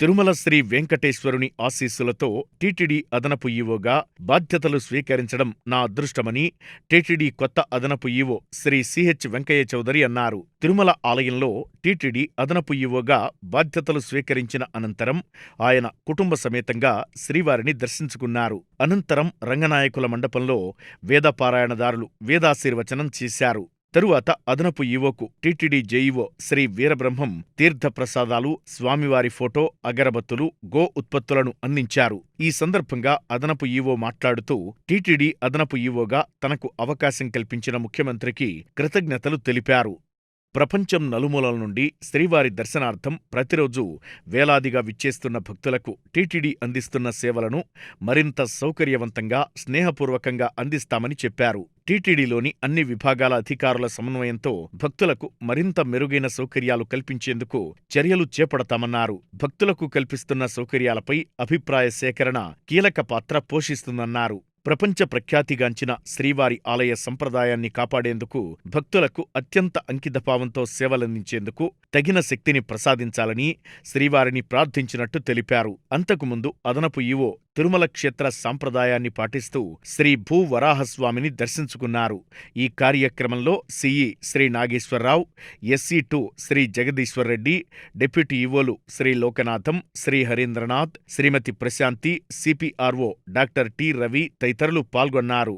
తిరుమల శ్రీ వెంకటేశ్వరుని ఆశీస్సులతో టీటీడీ అదనపు ఈవోగా బాధ్యతలు స్వీకరించడం నా అదృష్టమని టీటీడీ కొత్త అదనపు ఈవో శ్రీ సిహెచ్ వెంకయ్య చౌదరి అన్నారు. తిరుమల ఆలయంలో టీటీడీ అదనపు ఈవోగా బాధ్యతలు స్వీకరించిన అనంతరం ఆయన కుటుంబ సమేతంగా శ్రీవారిని దర్శించుకున్నారు. అనంతరం రంగనాయకుల మండపంలో వేదపారాయణదారులు వేదాశీర్వచనం చేశారు. తరువాత అదనపు ఈవోకు టీటీడీ జేఈఓ శ్రీ వీరబ్రహ్మం తీర్థప్రసాదాలు, స్వామివారి ఫోటో, అగరబత్తులు, గో ఉత్పత్తులను అందించారు. ఈ సందర్భంగా అదనపు ఈవో మాట్లాడుతూ టీటీడీ అదనపు ఈవోగా తనకు అవకాశం కల్పించిన ముఖ్యమంత్రికి కృతజ్ఞతలు తెలిపారు. ప్రపంచం నలుమూలల నుండి శ్రీవారి దర్శనార్థం ప్రతిరోజూ వేలాదిగా విచ్చేస్తున్న భక్తులకు టీటీడీ అందిస్తున్న సేవలను మరింత సౌకర్యవంతంగా, స్నేహపూర్వకంగా అందిస్తామని చెప్పారు. టీటీడీలోని అన్ని విభాగాల అధికారుల సమన్వయంతో భక్తులకు మరింత మెరుగైన సౌకర్యాలు కల్పించేందుకు చర్యలు చేపడతామన్నారు. భక్తులకు కల్పిస్తున్న సౌకర్యాలపై అభిప్రాయ సేకరణ కీలక పాత్ర పోషిస్తుందన్నారు. ప్రపంచ ప్రఖ్యాతిగాంచిన శ్రీవారి ఆలయ సంప్రదాయాన్ని కాపాడేందుకు భక్తులకు అత్యంత అంకితభావంతో సేవలందించేందుకు తగిన శక్తిని ప్రసాదించాలని శ్రీవారిని ప్రార్థించినట్టు తెలిపారు. అంతకుముందు అదనపు ఈవో తిరుమల క్షేత్ర సాంప్రదాయాన్ని పాటిస్తూ శ్రీ భూ వరాహస్వామిని దర్శించుకున్నారు. ఈ కార్యక్రమంలో CE Shri Nageswararao, SE two Shri Jagadeeshwarreddy, deputy ఈవోలు Shri Lokanatham, Shri Harindranath, Shrimati Prashanti, CPRO doctor T Ravi తదితరులు పాల్గొన్నారు.